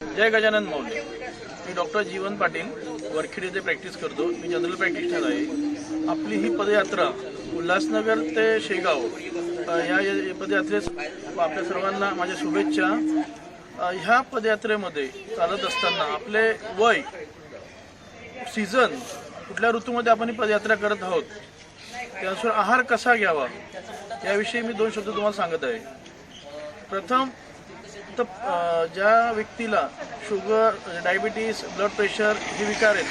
जय गजानन मौले. मी डॉक्टर जीवन पाटील वरखेड येथे प्रॅक्टिस करतो. मी जनरल प्रॅक्टिशनर आहे. आपली ही पदयात्रा उल्हासनगर ते शेगाव या पदयात्रेस आपल्या सर्वांना माझ्या शुभेच्छा. ह्या पदयात्रेमध्ये चालत असताना आपले वय सीझन कुठल्या ऋतूमध्ये आपण ही पदयात्रा करत आहोत त्यानुसार आहार कसा घ्यावा याविषयी मी दोन शब्द तुम्हाला सांगत आहे. प्रथम तर ज्या व्यक्तीला शुगर डायबिटीस ब्लड प्रेशर हे विकार आहेत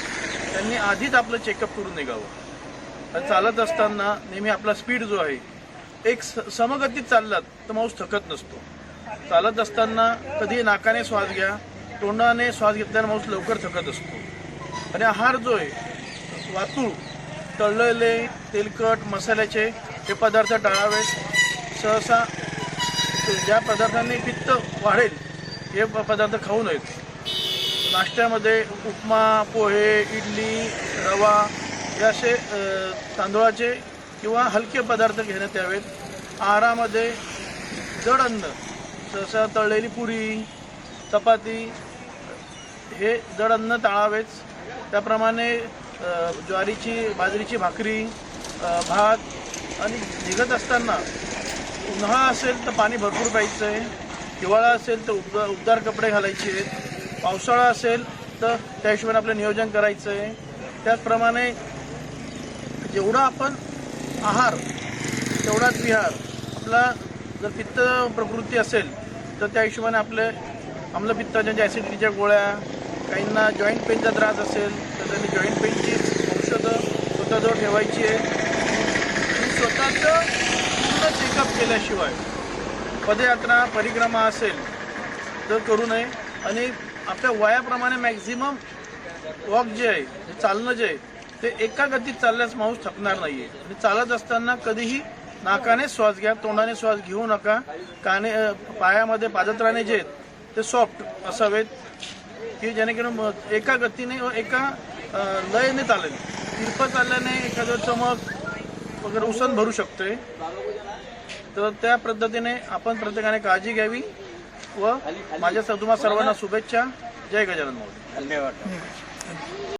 त्यांनी आधीच आपलं चेकअप करून निघावं. आणि चालत असताना नेहमी आपला स्पीड जो आहे एक स- समगतीत चाललात तर माणूस थकत नसतो. चालत असताना कधी नाकाने श्वास घ्या तोंडाने श्वास घेतल्याने माणूस लवकर थकत असतो. आणि आहार जो आहे वातूळ तळलेले तेलकट मसाल्याचे हे पदार्थ टाळावेत. सहसा ज्या पदार्थांनी पित्त वाढेल हे प- पदार्थ खाऊ नयेत. नाश्त्यामध्ये उपमा पोहे इडली रवा हे असे अ, तांदूळाचे किंवा हलके पदार्थ घेण्यात यावेत. आहारामध्ये जड अन्न सहसा तळलेली पुरी चपाती हे जड अन्न टाळावेच त्याप्रमाणे ज्वारीची बाजरीची भाकरी भात आणि निघत असताना उन्हाळा असेल तर पाणी भरपूर प्यायचं आहे हिवाळा असेल तर उबदार उबदार कपडे घालायचे आहेत. पावसाळा असेल तर त्या हिशोबाने आपलं नियोजन करायचं आहे त्याचप्रमाणे जेवढा आपण आहार तेवढाच विहार आपला जर पित्त प्रकृती असेल तर त्या हिशोबाने आपले आम्लपित्ताच्या ज्या ॲसिडिटीच्या गोळ्या काहींना जॉईंट पेनचा त्रास असेल तर त्यांनी जॉईंट पेनची औषधं स्वतःजवळ ठेवायची आहे आणि स्वतःचं पूर्ण चेकअप केल्याशिवाय पदयात्रा परिक्रमा असेल तर करू नये. आणि आपल्या वयाप्रमाणे मॅक्झिमम वॉक जे आहे चालणं जे आहे ते एका गतीत चालल्यास माणूस थकणार नाहीये. आणि चालत असताना कधीही नाकाने श्वास घ्या तोंडाने श्वास घेऊ नका. काने पायामध्ये पादत्राणे जे आहेत ते सॉफ्ट असावेत. की जेणेकरून एका गतीने व एका लयने चालेल. तिरपं चालल्याने एखादं चमक वगैरे उसण भरू शकतोय. तर त्या पद्धतीने आपण प्रत्येकाने काळजी घ्यावी व माझ्या स- तुम्हा सर्वांना शुभेच्छा. जय गजानन महोदय धन्यवाद.